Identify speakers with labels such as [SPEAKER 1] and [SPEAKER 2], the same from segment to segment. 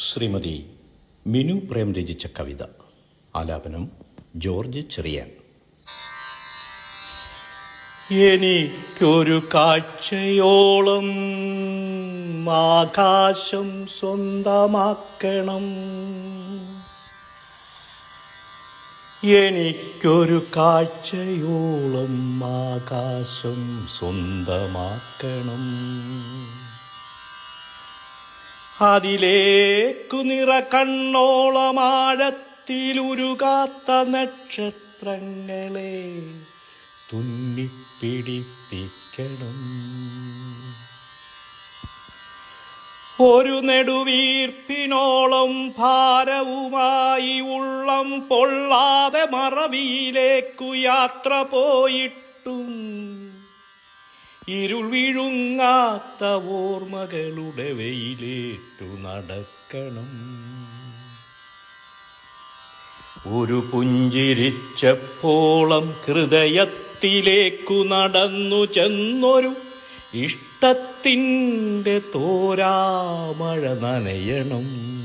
[SPEAKER 1] ശ്രീമതി മിനു പ്രേം രചിച്ച കവിത. ആലാപനം ജോർജ് ചെറിയാൻ. എനിക്കൊരു കാഴ്ചയോളം ആകാശം സ്വന്തമാക്കണം. എനിക്കൊരു കാഴ്ചയോളം ആകാശം സ്വന്തമാക്കണം. അതിലേക്കു നിറ കണ്ണോളമാഴത്തിലുരുകാത്ത നക്ഷത്രങ്ങളെ തുന്നിപ്പിടിപ്പിക്കണം. ഒരു നെടുവീർപ്പിനോളം ഭാരവുമായി ഉള്ളം പൊള്ളാതെ മറവിയിലേക്കു യാത്ര പോയിട്ടും ഇരുൾ വിഴുങ്ങാത്ത ഓർമ്മകളുടെ വെയിലേറ്റു നടക്കണം. ഒരു പുഞ്ചിരിച്ചപ്പോളം ഹൃദയത്തിലേക്കു നടന്നു ചെന്നൊരു ഇഷ്ടത്തിന്റെ തോരാമഴ നനയണം.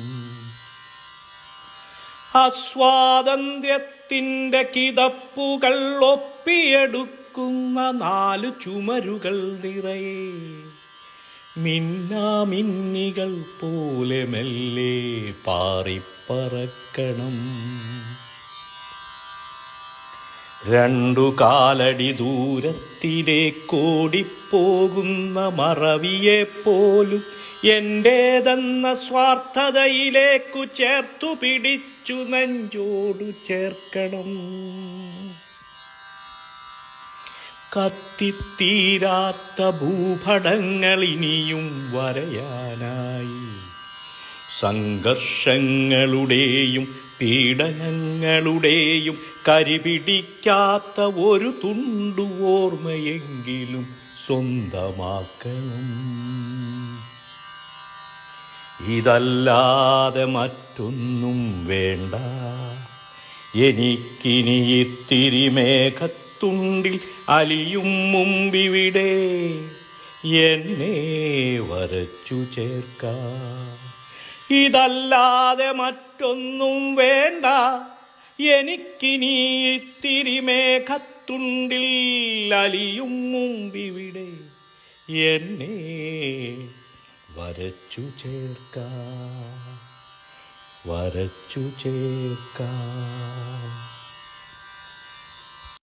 [SPEAKER 1] അസ്വാതന്ത്ര്യത്തിന്റെ കിതപ്പുകൾ ഒപ്പിയെടുക്കുന്ന നാലു ചുമരുകൾ നിറയെ. മിന്നാമിന്നികൾ പോലെ മെല്ലെ പാറിപ്പറക്കണം. രണ്ടു കാലടി ദൂരത്തിലേക്കോടിപ്പോകുന്ന മറവിയെ പോലും എന്റേതെന്ന സ്വാർത്ഥതയിലേക്കു ചേർത്തു പിടിച്ചു നെഞ്ചോടു ചേർക്കണം. കത്തിത്തീരാത്ത ഭൂപടങ്ങൾ ഇനിയും വരയാനായി. സംഘർഷങ്ങളുടെയും പീഡനങ്ങളുടെയും കരിപിടിക്കാത്ത ഒരു തുണ്ടു ഓർമ്മയെങ്കിലും സ്വന്തമാക്കണം. ഇതല്ലാതെ മറ്റൊന്നും വേണ്ട. എനിക്കിനി ഇത്തിരി മേഘത്തുണ്ടിൽ അലിയും മുമ്പിവിടെ. എന്നെ വരച്ചു ചേർക്കാം. ഇതല്ലാതെ മറ്റൊന്നും വേണ്ട. എനിക്കിനി ഇത്തിരി മേഘത്തുണ്ടിൽ അലിയും മുമ്പിവിടെ. എന്നെ വരച്ചു ചേർക്കാം. വരച്ചു ചേർക്കാം.